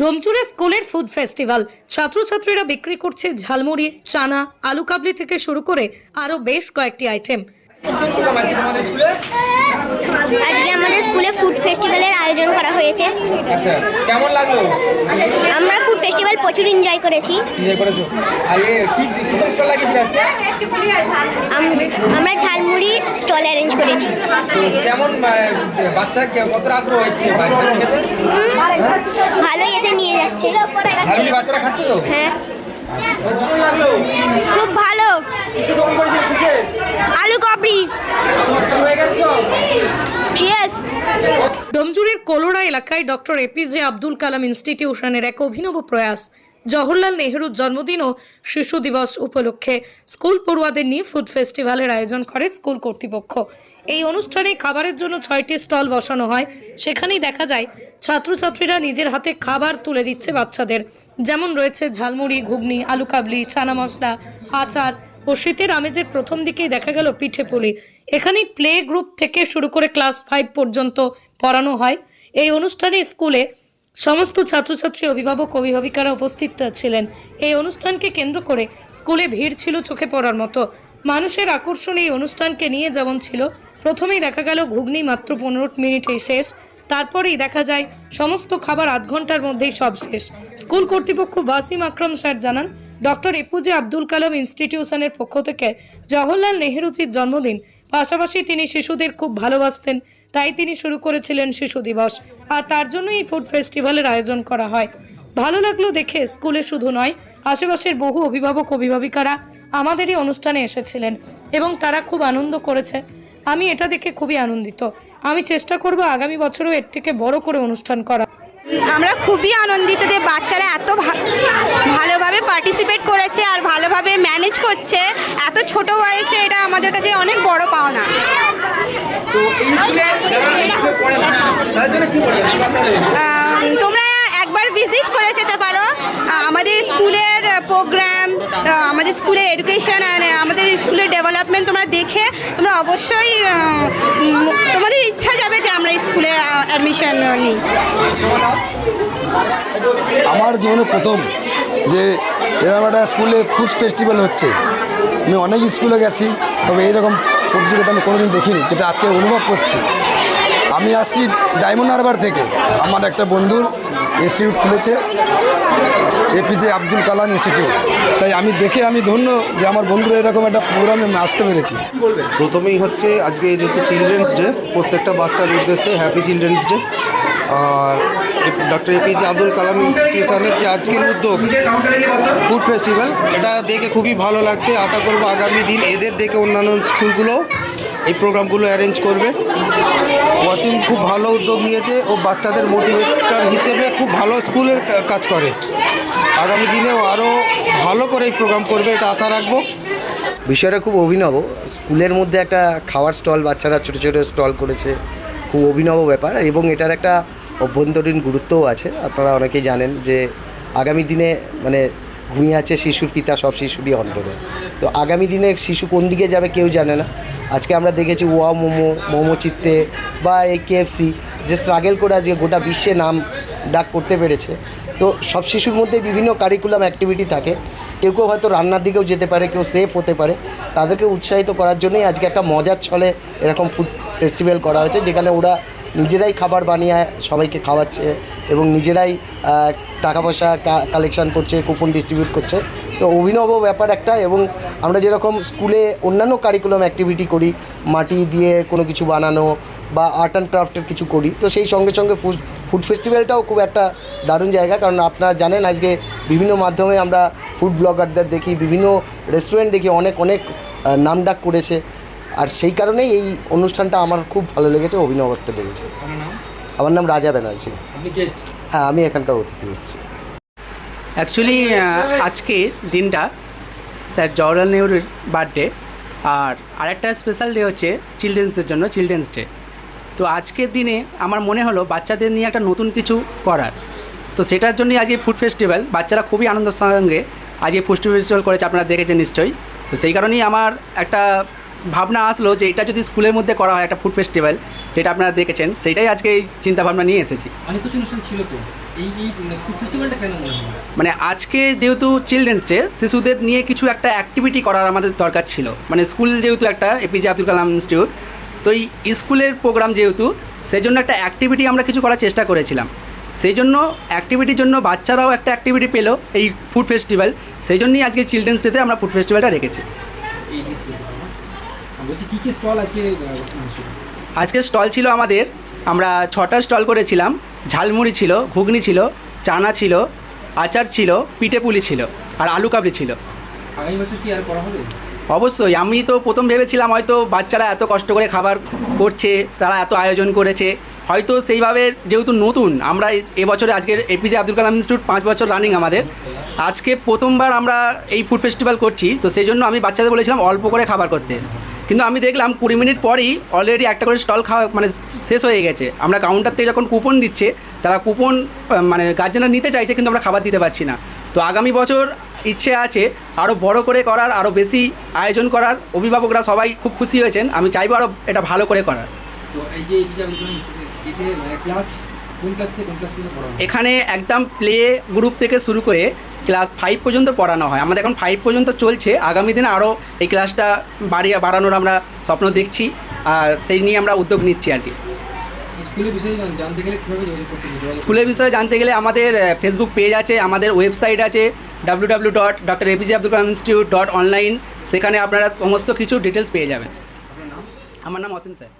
ডোমচুরে স্কুলের food festival. ছাত্রছাত্রীরা বিক্রি করছে ঝালমুড়ি চানা আলু কাবলি থেকে শুরু করে আরও বেশ কয়েকটি আইটেম আজকে আমাদের স্কুলে ফুড হয়েছে আচ্ছা কেমন লাগল? আমরা ফুড ফেস্টিভ্যাল প্রচুর এনজয় করেছি। এনজয় করেছ? আর এ কি কিসের স্টল লাগিয়েছিল আজকে? আম- আমরা ঝালমুড়ির স্টল অ্যারেঞ্জ করেছি। তো কেমন আহ, বাচ্চারা কে- কত আগ্রহ হয়? কি বাচ্চারা খেতে? ভালোই এসে নিয়ে যাচ্ছে। ঝালমুড়ি বাচ্চারা খাচ্ছে তো? হ্যাঁ। কেমন লাগল? খুব ভালো। কিসে দোকান করেছিল কিসে আলু কাবড়ি হয়ে গেছো ইয়েস ডোমজুরের কোলোরা এলাকায় ডক্টর এপিজে আব্দুল কালাম ইনস্টিটিউশনের এক অভিনব প্রয়াস। জওহরলাল নেহরুর জন্মদিন ও শিশু দিবস উপলক্ষে স্কুল পড়ুয়াদের নিয়ে ফুড ফেস্টিভ্যালের আয়োজন করে স্কুল কর্তৃপক্ষ। এই অনুষ্ঠানে খাবারের জন্য ছয়টি স্টল বসানো হয়। সেখানেই দেখা যায়, ছাত্রছাত্রীরা নিজের হাতে খাবার তুলে দিচ্ছে বাচ্চাদের। যেমন রয়েছে ঝালমুড়ি, ঘুগনি, আলু কাবলি, চানা মশলা, আচার ও শীতের আমেজের প্রথম দিকেই দেখা গেল পিঠে পুলি। এখানে প্লে গ্রুপ থেকে শুরু করে ক্লাস ফাইভ পর্যন্ত পড়ানো হয়। এই অনুষ্ঠানে স্কুলে সমস্ত ছাত্রছাত্রী, অভিভাবক, অভিভাবিকারা উপস্থিত ছিলেন। এই অনুষ্ঠানকে কেন্দ্র করে স্কুলে ভিড় ছিল চোখে পড়ার মতো। মানুষের আকর্ষণ এই অনুষ্ঠানকে নিয়ে যেমন ছিল, প্রথমেই দেখা গেল ঘুগনি মাত্র পনেরো মিনিটেই শেষ। তারপরেই দেখা যায়, সমস্ত খাবার আধ ঘণ্টার মধ্যেই সব শেষ। স্কুল কর্তৃপক্ষ ওয়াসিম আকরম স্যার জানান ডক্টর এপুজে আব্দুল কালাম ইনস্টিটিউশনের পক্ষ থেকে জওহরলাল নেহরুজির জন্মদিন। পাশাপাশি তিনি শিশুদের খুব ভালোবাসতেন, তাই তিনি শুরু করেছিলেন শিশু দিবস, আর তার জন্যই এই ফুড ফেস্টিভ্যালের আয়োজন করা হয়। ভালো লাগল দেখে স্কুলে শুধু নয়, আশেপাশের বহু অভিভাবক, অভিভাবিকারা আমাদের এই অনুষ্ঠানে এসেছিলেন এবং তারা খুব আনন্দ করেছে। আমি এটা দেখে খুবই আনন্দিত। আমি চেষ্টা করব আগামী বছরও এর থেকে বড় করে অনুষ্ঠান করা। আমরা খুবই আনন্দিত যে বাচ্চারা এত ভা- ভালোভাবে পার্টিসিপেট করেছে আর ভালোভাবে ম্যানেজ করছে। এত ছোট বয়সে এটা আমাদের কাছে অনেক বড় পাওনা। তো প্রোগ্রাম আমাদের স্কুলের এডুকেশন আর আমাদের স্কুলের ডেভেলপমেন্ট তোমরা দেখে তোমরা অবশ্যই তোমাদের ইচ্ছা যাবে যে আমরা স্কুলে অ্যাডমিশন নিই। আমার জীবনে প্রথম যে এরকম স্কুলে ফুড ফেস্টিভ্যাল হচ্ছে। আমি অনেক স্কুলে গেছি, তবে এইরকম প্রতিযোগিতা আমি কোনোদিন দেখিনি, যেটা আজকে অনুভব করছি। আমি আসছি ডায়মন্ড হারবার থেকে। আমার একটা বন্ধুর ইনস্টিটিউট খুলেছে এপিজে আব্দুল কালাম ইনস্টিটিউট তাই আমি দেখে আমি ধন্য যে আমার বন্ধুরা এরকম একটা প্রোগ্রামে আমি আসতে পেরেছি। প্রথমেই হচ্ছে আজকে যেহেতু চিলড্রেন্স ডে প্রত্যেকটা বাচ্চার উদ্দেশ্যে happy children's day R doctor A P J Abdul Kalam ইনস্টিটিউশনের যে আজকের উদ্যোগ ফুড ফেস্টিভ্যাল এটা দেখে খুবই ভালো লাগছে। আশা করব আগামী দিন এদের দেখে অন্যান্য স্কুলগুলো এই প্রোগ্রামগুলো অ্যারেঞ্জ করবে। ওয়াসিম খুব ভালো উদ্যোগ নিয়েছে ও বাচ্চাদের মোটিভেটর হিসেবে খুব ভালো স্কুলের কাজ করে। আগামী দিনেও আরও ভালো করে এই প্রোগ্রাম করবে, এটা আশা রাখব। বিষয়টা খুব অভিনব। স্কুলের মধ্যে একটা খাওয়ার স্টল, বাচ্চারা ছোটো ছোটো স্টল করেছে, খুব অভিনব ব্যাপার। এবং এটার একটা অভ্যন্তরীণ গুরুত্বও আছে। আপনারা অনেকেই জানেন যে আগামী দিনে মানে ঘুমিয়ে আছে শিশুর পিতা, সব শিশুরই অন্তরে। তো আগামী দিনে শিশু কোন দিকে যাবে কেউ জানে না। আজকে আমরা দেখেছি ওয়া মোমো মোমো চিত্তে বা এই কেএফসি যে স্ট্রাগেল করে আজকে গোটা বিশ্বে নাম ডাক করতে পেরেছে। তো সব শিশুর মধ্যে বিভিন্ন কারিকুলাম অ্যাক্টিভিটি থাকে। কেউ কেউ হয়তো রান্নার দিকেও যেতে পারে, কেউ সেফ হতে পারে। তাদেরকে উৎসাহিত করার জন্যই আজকে একটা মজার ছলে এরকম ফুড ফেস্টিভ্যাল করা হয়েছে, যেখানে ওরা নিজেরাই খাবার বানিয়ে সবাইকে খাওয়াচ্ছে এবং নিজেরাই টাকা পয়সা কালেকশন করছে কুপন ডিস্ট্রিবিউট করছে। তো অভিনব ব্যাপার একটা এবং আমরা যেরকম স্কুলে অন্যান্য কারিকুলাম অ্যাক্টিভিটি করি, মাটি দিয়ে কোনো কিছু বানানো বা আর্ট অ্যান্ড ক্রাফটের কিছু করি, তো সেই সঙ্গে সঙ্গে ফুড ফুড ফেস্টিভ্যালটাও খুব একটা দারুণ জায়গা। কারণ আপনারা জানেন আজকে বিভিন্ন মাধ্যমে আমরা ফুড ব্লগারদের দেখি, বিভিন্ন রেস্টুরেন্ট দেখি, অনেক অনেক নামডাক করেছে। আর সেই কারণেই এই অনুষ্ঠানটা আমার খুব ভালো লেগেছে অভিনবত্ব লেগেছে। আমার নাম রাজা ব্যানার্জি। হ্যাঁ আমি এখানকার অতিথি এসেছি। অ্যাকচুয়ালি আজকে দিনটা স্যার জওয়াহরলাল নেহরুর বার্থডে আর আরেকটা স্পেশাল ডে হচ্ছে চিলড্রেন্সদের জন্য চিলড্রেন্স ডে তো আজকের দিনে আমার মনে হলো বাচ্চাদের নিয়ে একটা নতুন কিছু করার। তো সেটার জন্যই আজকে ফুড ফেস্টিভ্যাল বাচ্চারা খুবই আনন্দের সঙ্গে আজকে ফুড ফেস্টিভ্যাল করেছে আপনারা দেখেছেন নিশ্চয়ই। তো সেই কারণেই আমার একটা ভাবনা আসলো যে এটা যদি স্কুলের মধ্যে করা হয় একটা ফুড ফেস্টিভ্যাল যেটা আপনারা দেখেছেন সেটাই আজকে এই চিন্তাভাবনা নিয়ে এসেছি। অনেক কিছু অনুষ্ঠান ছিল তো এই এই ফুড ফেস্টিভ্যালটা কেন মানে আজকে যেহেতু চিলড্রেন্স ডে শিশুদের নিয়ে কিছু একটা অ্যাক্টিভিটি করার আমাদের দরকার ছিল। মানে স্কুল যেহেতু একটা এপিজে আব্দুল কালাম ইনস্টিটিউট তো এই স্কুলের প্রোগ্রাম যেহেতু সেই জন্য একটা অ্যাক্টিভিটি আমরা কিছু করার চেষ্টা করেছিলাম। সেই জন্য অ্যাক্টিভিটির জন্য বাচ্চারাও একটা অ্যাক্টিভিটি পেল এই ফুড ফেস্টিভ্যাল সেই জন্যই আজকে চিলড্রেন্স ডেতে আমরা ফুড ফেস্টিভ্যালটা রেখেছি। বলছি কী কী স্টল আজকে আজকের স্টল ছিল আমাদের আমরা ছটা স্টল করেছিলাম। ঝালমুড়ি ছিল ঘুগনি ছিল চানা ছিল আচার ছিল পিঠে পুলি ছিল আর আলু কাবলি ছিল। আগামী বছর কি আর করা হবে? অবশ্যই আমি তো প্রথম ভেবেছিলাম হয়তো বাচ্চারা এত কষ্ট করে খাবার করছে তারা এত আয়োজন করেছে। হয়তো সেইভাবে যেহেতু নতুন আমরা এবছরে আজকের এপিজে আব্দুল কালাম ইনস্টিটিউট পাঁচ বছর রানিং আমাদের। আজকে প্রথমবার আমরা এই ফুড ফেস্টিভ্যাল করছি তো সেই জন্য আমি বাচ্চাদের বলেছিলাম অল্প করে খাবার করতে। কিন্তু আমি দেখলাম কুড়ি মিনিট পরেই অলরেডি একটা করে স্টল খাওয়া মানে শেষ হয়ে গেছে। আমরা কাউন্টার থেকে যখন কুপন দিচ্ছে, তারা কুপন মানে গার্জেনরা নিতে চাইছে কিন্তু আমরা খাবার দিতে পারছি না। তো আগামী বছর ইচ্ছে আছে আরও বড় করে করার আরও বেশি আয়োজন করার। অভিভাবকরা সবাই খুব খুশি হয়েছেন। আমি চাইব আরও এটা ভালো করে করার। তো এই যে ক্লাস এখানে একদম প্লে গ্রুপ থেকে শুরু করে ক্লাস ফাইভ পর্যন্ত পড়ানো হয়। আমাদের এখন ফাইভ পর্যন্ত চলছে। আগামী দিনে আরও এই ক্লাসটা বাড়িয়ে বাড়ানোর আমরা স্বপ্ন দেখছি। আর সেই নিয়ে আমরা উদ্যোগ নিচ্ছি আর কি। স্কুলের বিষয়ে জানতে গেলে আমাদের ফেসবুক পেজ আছে আমাদের ওয়েবসাইট আছে W W dot doctor APJ Abdul Kalam institute dot online সেখানে আপনারা সমস্ত কিছু ডিটেলস পেয়ে যাবেন। আমার নাম অসীম স্যার।